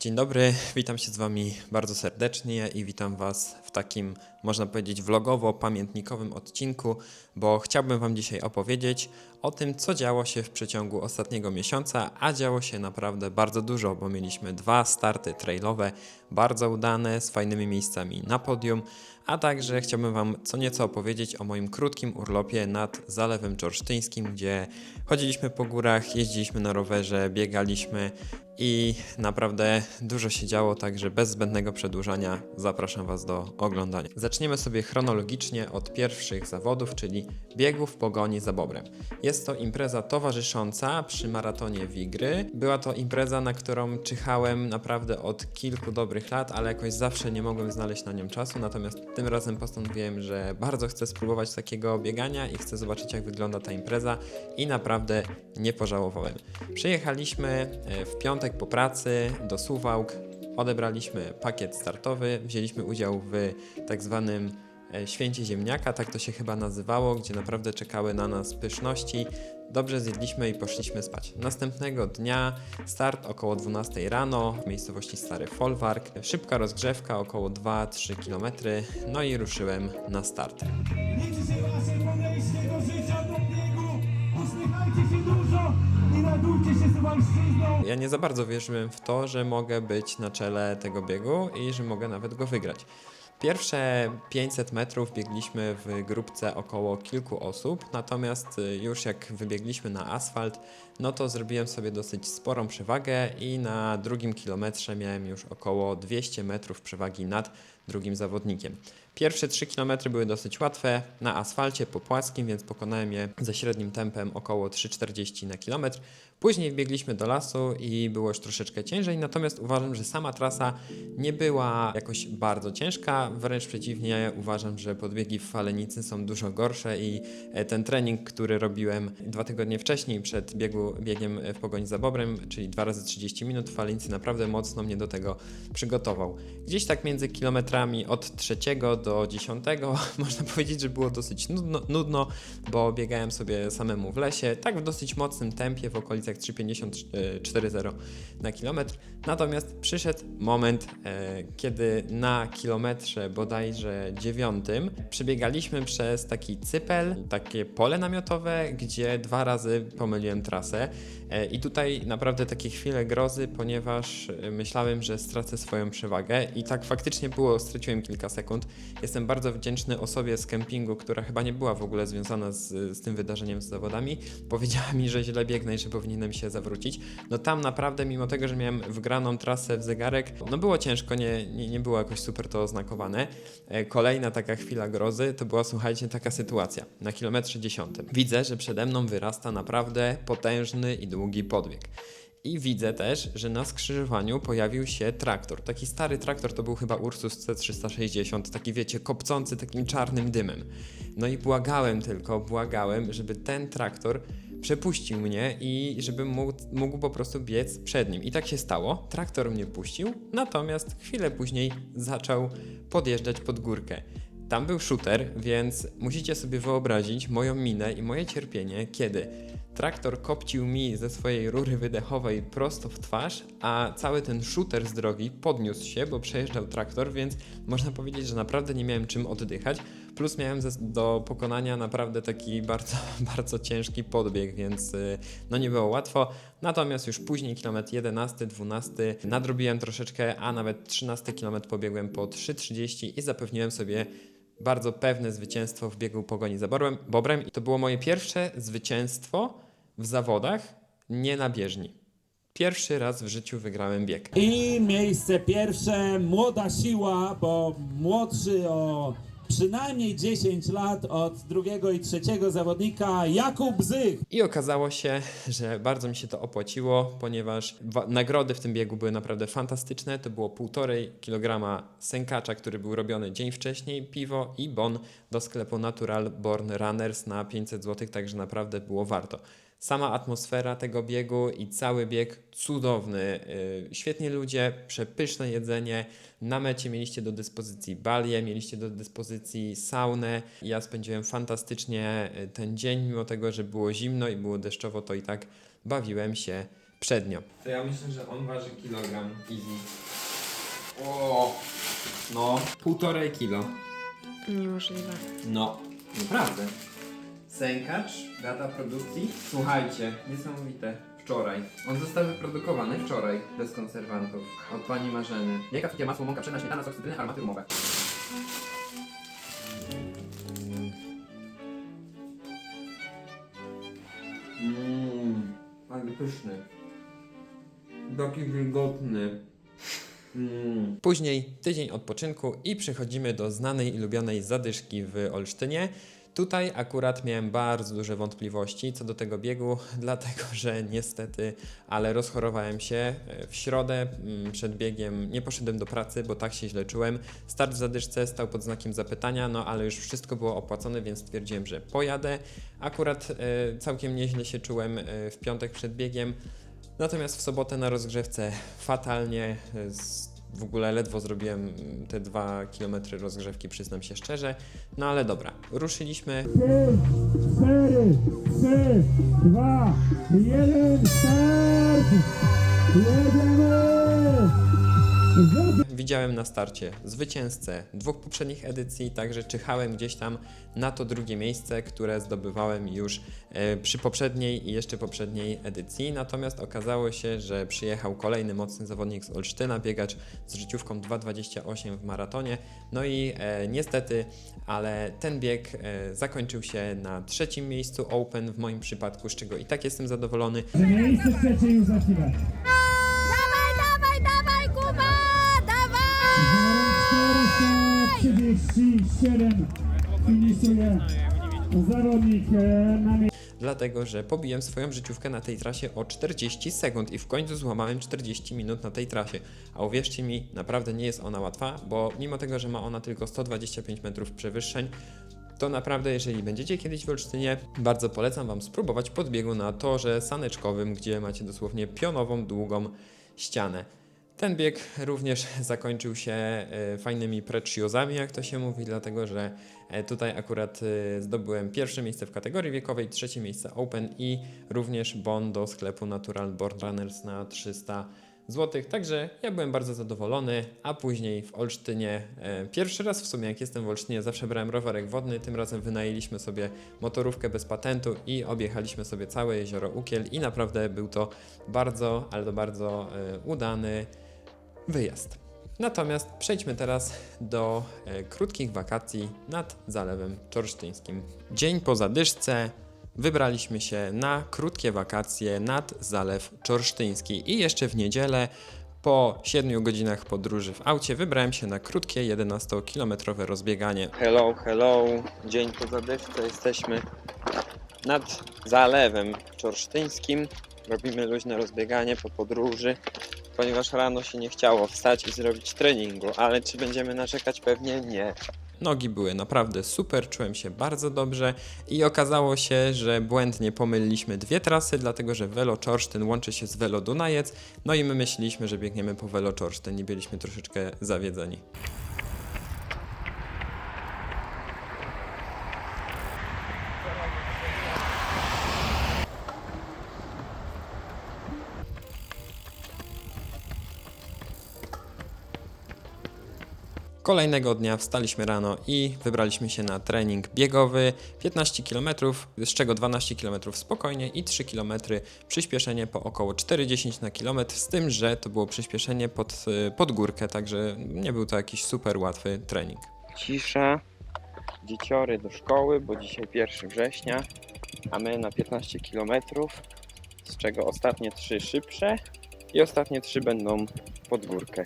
Dzień dobry, witam się z Wami bardzo serdecznie i witam Was w takim, można powiedzieć, vlogowo-pamiętnikowym odcinku, bo chciałbym Wam dzisiaj opowiedzieć o tym, co działo się w przeciągu ostatniego miesiąca, a działo się naprawdę bardzo dużo, bo mieliśmy dwa starty trailowe, bardzo udane, z fajnymi miejscami na podium, a także chciałbym Wam co nieco opowiedzieć o moim krótkim urlopie nad Zalewem Czorsztyńskim, gdzie chodziliśmy po górach, jeździliśmy na rowerze, biegaliśmy i naprawdę dużo się działo, także bez zbędnego przedłużania zapraszam Was do oglądania. Zaczniemy sobie chronologicznie od pierwszych zawodów, czyli biegów pogoni za Bobrem. Jest to impreza towarzysząca przy maratonie Wigry. Była to impreza, na którą czyhałem naprawdę od kilku dobrych lat, ale jakoś zawsze nie mogłem znaleźć na nią czasu, natomiast tym razem postanowiłem, że bardzo chcę spróbować takiego biegania i chcę zobaczyć jak wygląda ta impreza i naprawdę nie pożałowałem. Przyjechaliśmy e, w piątek po pracy do Suwałk, odebraliśmy pakiet startowy, wzięliśmy udział w tak zwanym e, święcie ziemniaka, tak to się chyba nazywało, gdzie naprawdę czekały na nas pyszności. Dobrze zjedliśmy i poszliśmy spać. Następnego dnia start około 12 rano w miejscowości Stary Folwark. Szybka rozgrzewka około 2-3 km, no i ruszyłem na start. Ja nie za bardzo wierzyłem w to, że mogę być na czele tego biegu i że mogę nawet go wygrać. Pierwsze 500 metrów biegliśmy w grupce około kilku osób, natomiast y, już jak wybiegliśmy na asfalt, no to zrobiłem sobie dosyć sporą przewagę i na drugim kilometrze miałem już około 200 metrów przewagi nad drugim zawodnikiem. Pierwsze 3 km były dosyć łatwe, na asfalcie po płaskim, więc pokonałem je ze średnim tempem około 3,40 na kilometr. Później wbiegliśmy do lasu i było już troszeczkę ciężej, natomiast uważam, że sama trasa nie była jakoś bardzo ciężka, wręcz przeciwnie, uważam, że podbiegi w Falenicy są dużo gorsze i e, ten trening, który robiłem dwa tygodnie wcześniej przed biegu, biegiem w pogoni za Bobrem, czyli 2 razy 30 minut w Falenicy, naprawdę mocno mnie do tego przygotował. Gdzieś tak między kilometrami od trzeciego do dziesiątego można powiedzieć, że było dosyć nudno, nudno, bo biegałem sobie samemu w lesie, tak w dosyć mocnym tempie, w okolicach 3,54 na kilometr. Natomiast przyszedł moment, e, kiedy na kilometrze bodajże dziewiątym przebiegaliśmy przez taki cypel, takie pole namiotowe, gdzie dwa razy pomyliłem trasę. E, I tutaj naprawdę takie chwile grozy, ponieważ e, myślałem, że stracę swoją przewagę i tak faktycznie było, straciłem kilka sekund. Jestem bardzo wdzięczny osobie z kempingu, która chyba nie była w ogóle związana z, z tym wydarzeniem, z zawodami. Powiedziała mi, że źle biegnę i że powinienem się zawrócić. No tam naprawdę, mimo tego, że miałem wgraną trasę w zegarek, no było ciężko, nie, nie, nie było jakoś super to oznakowane. E, Kolejna taka chwila grozy to była, słuchajcie, taka sytuacja. Na kilometrze dziesiątym. Widzę, że przede mną wyrasta naprawdę potężny i długi podbieg. I widzę też, że na skrzyżowaniu pojawił się traktor. Taki stary traktor to był chyba Ursus C360, taki wiecie, kopcący takim czarnym dymem. No i błagałem tylko, błagałem, żeby ten traktor przepuścił mnie i żebym mógł, mógł po prostu biec przed nim. I tak się stało. Traktor mnie puścił, natomiast chwilę później zaczął podjeżdżać pod górkę. Tam był shooter, więc musicie sobie wyobrazić moją minę i moje cierpienie, kiedy traktor kopcił mi ze swojej rury wydechowej prosto w twarz, a cały ten shooter z drogi podniósł się, bo przejeżdżał traktor, więc można powiedzieć, że naprawdę nie miałem czym oddychać. Plus miałem do pokonania naprawdę taki bardzo, bardzo ciężki podbieg, więc y, no nie było łatwo. Natomiast już później, kilometr 11, 12, nadrobiłem troszeczkę, a nawet 13 kilometr pobiegłem po 3,30 i zapewniłem sobie bardzo pewne zwycięstwo w biegu pogoni za Bobrem, Bobrem. I to było moje pierwsze zwycięstwo w zawodach, nie na bieżni. Pierwszy raz w życiu wygrałem bieg. I miejsce pierwsze, młoda siła, bo młodszy o przynajmniej 10 lat od drugiego i trzeciego zawodnika Jakub Zych. I okazało się, że bardzo mi się to opłaciło, ponieważ wa- nagrody w tym biegu były naprawdę fantastyczne. To było 1,5 kg sękacza, który był robiony dzień wcześniej, piwo i bon do sklepu Natural Born Runners na 500 zł, także naprawdę było warto. Sama atmosfera tego biegu i cały bieg cudowny. Yy, Świetnie ludzie, przepyszne jedzenie. Na mecie mieliście do dyspozycji balię, mieliście do dyspozycji saunę. Ja spędziłem fantastycznie y, ten dzień, mimo tego, że było zimno i było deszczowo, to i tak bawiłem się przednio. To ja myślę, że on waży kilogram easy. O, no, półtorej kilo. Niemożliwe. No, naprawdę. Sękacz, data produkcji. Słuchajcie, niesamowite. Wczoraj. On został wyprodukowany wczoraj, bez konserwantów. Od pani Marzeny. Jajka, cukier, masło, mąka pszenna, śmietana, sok cytryny, aromaty rumowe. Mmm, ale pyszny. Taki wilgotny. Mm. Później tydzień odpoczynku i przechodzimy do znanej i lubianej zadyszki w Olsztynie. Tutaj akurat miałem bardzo duże wątpliwości co do tego biegu, dlatego że niestety, ale rozchorowałem się e, w środę mm, przed biegiem. Nie poszedłem do pracy, bo tak się źle czułem. Start w zadyszce stał pod znakiem zapytania, no ale już wszystko było opłacone, więc stwierdziłem, że pojadę. Akurat e, całkiem nieźle się czułem e, w piątek przed biegiem. Natomiast w sobotę na rozgrzewce fatalnie. Z, w ogóle ledwo zrobiłem te dwa kilometry rozgrzewki, przyznam się szczerze. No ale dobra, ruszyliśmy. 4, 3, 2, 1, start! Jedziemy! Widziałem na starcie zwycięzcę dwóch poprzednich edycji, także czyhałem gdzieś tam na to drugie miejsce, które zdobywałem już e, przy poprzedniej i jeszcze poprzedniej edycji. Natomiast okazało się, że przyjechał kolejny mocny zawodnik z Olsztyna, biegacz z życiówką 2.28 w maratonie. No i e, niestety, ale ten bieg e, zakończył się na trzecim miejscu Open w moim przypadku, z czego i tak jestem zadowolony. Miejsce trzecie już za 437 finiszuje zawodnik na dlatego że pobiłem swoją życiówkę na tej trasie o 40 sekund i w końcu złamałem 40 minut na tej trasie. A uwierzcie mi, naprawdę nie jest ona łatwa, bo mimo tego, że ma ona tylko 125 metrów przewyższeń, to naprawdę, jeżeli będziecie kiedyś w Olsztynie, bardzo polecam Wam spróbować podbiegu na torze saneczkowym, gdzie macie dosłownie pionową, długą ścianę. Ten bieg również zakończył się e, fajnymi preciozami, jak to się mówi, dlatego że e, tutaj akurat e, zdobyłem pierwsze miejsce w kategorii wiekowej, trzecie miejsce Open i również bon do sklepu Natural Born Runners na 300 zł. Także ja byłem bardzo zadowolony, a później w Olsztynie, pierwszy raz w sumie jak jestem w Olsztynie, zawsze brałem rowerek wodny, tym razem wynajęliśmy sobie motorówkę bez patentu i objechaliśmy sobie całe jezioro Ukiel i naprawdę był to bardzo, ale to bardzo udany wyjazd. Natomiast przejdźmy teraz do e, krótkich wakacji nad Zalewem Czorsztyńskim. Dzień po zadyszce wybraliśmy się na krótkie wakacje nad Zalew Czorsztyński i jeszcze w niedzielę po 7 godzinach podróży w aucie wybrałem się na krótkie 11-kilometrowe rozbieganie. Hello, hello. Dzień po zadyszce jesteśmy nad Zalewem Czorsztyńskim. Robimy luźne rozbieganie po podróży ponieważ rano się nie chciało wstać i zrobić treningu, ale czy będziemy narzekać? Pewnie nie. Nogi były naprawdę super, czułem się bardzo dobrze i okazało się, że błędnie pomyliliśmy dwie trasy, dlatego że Velo Czorsztyn łączy się z Velo Dunajec, no i my myśleliśmy, że biegniemy po Velo Czorsztyn i byliśmy troszeczkę zawiedzeni. Kolejnego dnia wstaliśmy rano i wybraliśmy się na trening biegowy 15 km, z czego 12 km spokojnie i 3 km przyspieszenie po około 4,10 na kilometr, z tym, że to było przyspieszenie pod, y, pod górkę, także nie był to jakiś super łatwy trening. Cisza, dzieciory do szkoły, bo dzisiaj 1 września, a my na 15 km, z czego ostatnie 3 szybsze i ostatnie 3 będą pod górkę.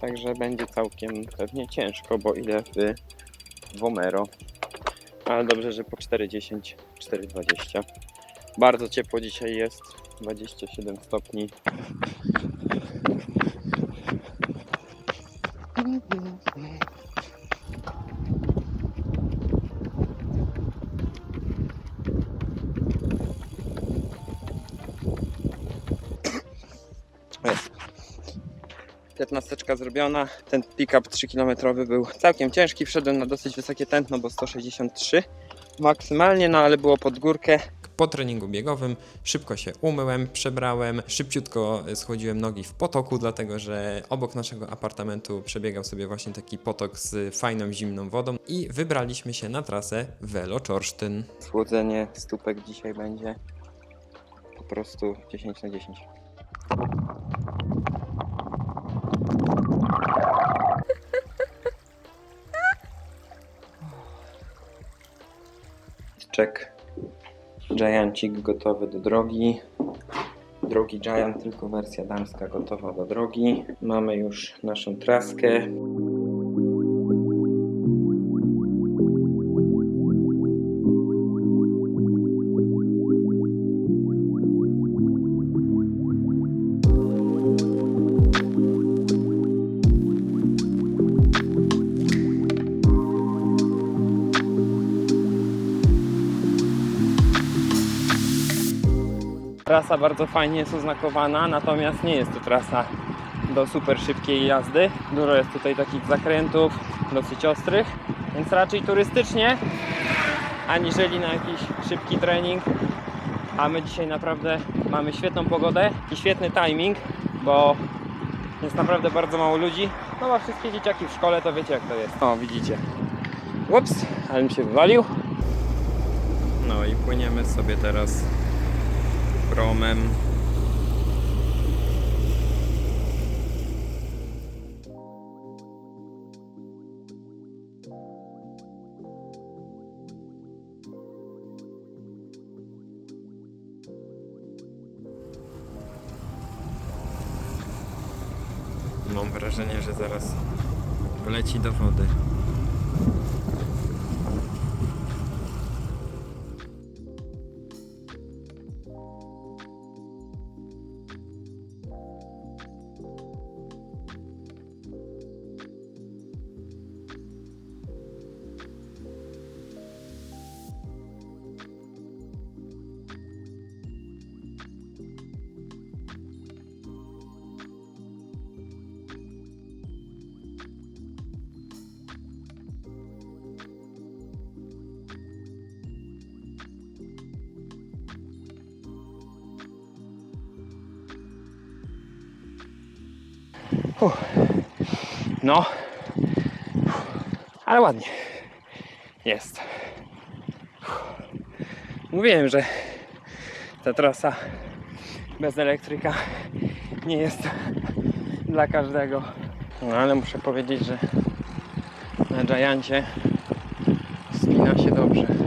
Także będzie całkiem pewnie ciężko, bo idę w Womero. Ale dobrze, że po 4,10, 4,20. Bardzo ciepło dzisiaj jest. 27 stopni. Jest. 15 zrobiona. Ten pick-up 3 km był całkiem ciężki. Wszedłem na dosyć wysokie tętno, bo 163. maksymalnie, no ale było pod górkę. Po treningu biegowym szybko się umyłem, przebrałem, szybciutko schodziłem nogi w potoku, dlatego że obok naszego apartamentu przebiegał sobie właśnie taki potok z fajną zimną wodą i wybraliśmy się na trasę Velo-Czorsztyn. Schłodzenie stópek dzisiaj będzie po prostu 10 na 10. Czek. Giancik gotowy do drogi. Drogi Giant, tylko wersja damska gotowa do drogi. Mamy już naszą traskę. Trasa bardzo fajnie jest oznakowana, natomiast nie jest to trasa do super szybkiej jazdy. Dużo jest tutaj takich zakrętów, dosyć ostrych, więc raczej turystycznie, aniżeli na jakiś szybki trening. A my dzisiaj naprawdę mamy świetną pogodę i świetny timing, bo jest naprawdę bardzo mało ludzi. No a wszystkie dzieciaki w szkole to wiecie jak to jest. O, widzicie. Ups, ale mi się wywalił. No i płyniemy sobie teraz promem. Mam wrażenie, że zaraz wleci do wody. No, ale ładnie. Jest. Mówiłem, że ta trasa bez elektryka nie jest dla każdego. No ale muszę powiedzieć, że na Giancie spina się dobrze.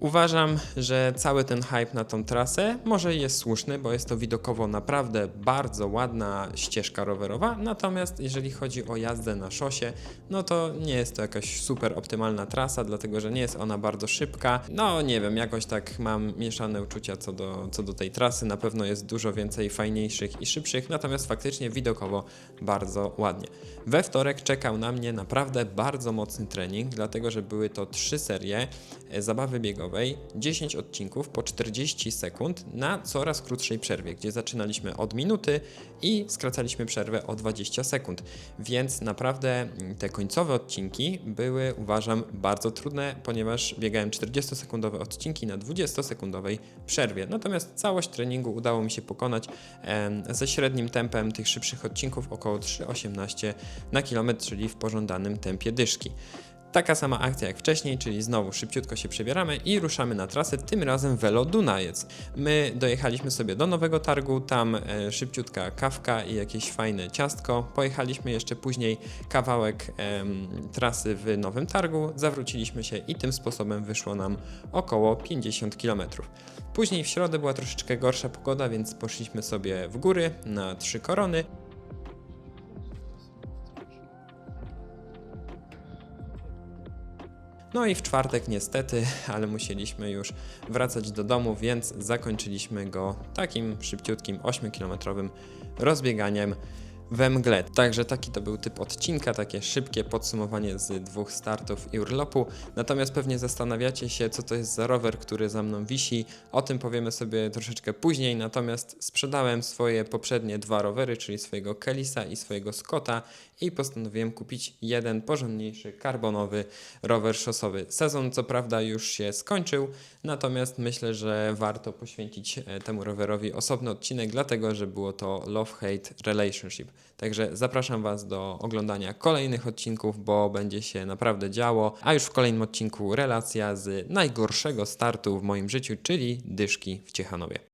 Uważam, że cały ten hype na tą trasę może jest słuszny, bo jest to widokowo naprawdę bardzo ładna ścieżka rowerowa, natomiast jeżeli chodzi o jazdę na szosie, no to nie jest to jakaś super optymalna trasa, dlatego że nie jest ona bardzo szybka. No nie wiem, jakoś tak mam mieszane uczucia co do, co do tej trasy, na pewno jest dużo więcej fajniejszych i szybszych, natomiast faktycznie widokowo bardzo ładnie. We wtorek czekał na mnie naprawdę bardzo mocny trening, dlatego że były to trzy serie e, zabawy biegowej, 10 odcinków po 40 sekund na coraz krótszej przerwie, gdzie zaczynaliśmy od minuty i skracaliśmy przerwę o 20 sekund. Więc naprawdę mm, te końcowe odcinki były, uważam, bardzo trudne, ponieważ biegałem 40-sekundowe odcinki na 20-sekundowej przerwie. Natomiast całość treningu udało mi się pokonać ze średnim tempem tych szybszych odcinków około 3,18 na kilometr, czyli w pożądanym tempie dyszki. Taka sama akcja jak wcześniej, czyli znowu szybciutko się przebieramy i ruszamy na trasę, tym razem Velo Dunajec. My dojechaliśmy sobie do Nowego Targu, tam e, szybciutka kawka i jakieś fajne ciastko. Pojechaliśmy jeszcze później kawałek em, trasy w Nowym Targu, zawróciliśmy się i tym sposobem wyszło nam około 50 km. Później w środę była troszeczkę gorsza pogoda, więc poszliśmy sobie w góry na Trzy Korony. No i w czwartek niestety, ale musieliśmy już wracać do domu, więc zakończyliśmy go takim szybciutkim 8-kilometrowym rozbieganiem. We mgle. Także taki to był typ odcinka, takie szybkie podsumowanie z dwóch startów i urlopu. Natomiast pewnie zastanawiacie się, co to jest za rower, który za mną wisi. O tym powiemy sobie troszeczkę później. Natomiast sprzedałem swoje poprzednie dwa rowery, czyli swojego Kellisa i swojego Scotta i postanowiłem kupić jeden porządniejszy, karbonowy rower szosowy. Sezon co prawda już się skończył, natomiast myślę, że warto poświęcić e, temu rowerowi osobny odcinek, dlatego że było to love-hate relationship. Także zapraszam Was do oglądania kolejnych odcinków, bo będzie się naprawdę działo. A już w kolejnym odcinku relacja z najgorszego startu w moim życiu, czyli dyszki w Ciechanowie.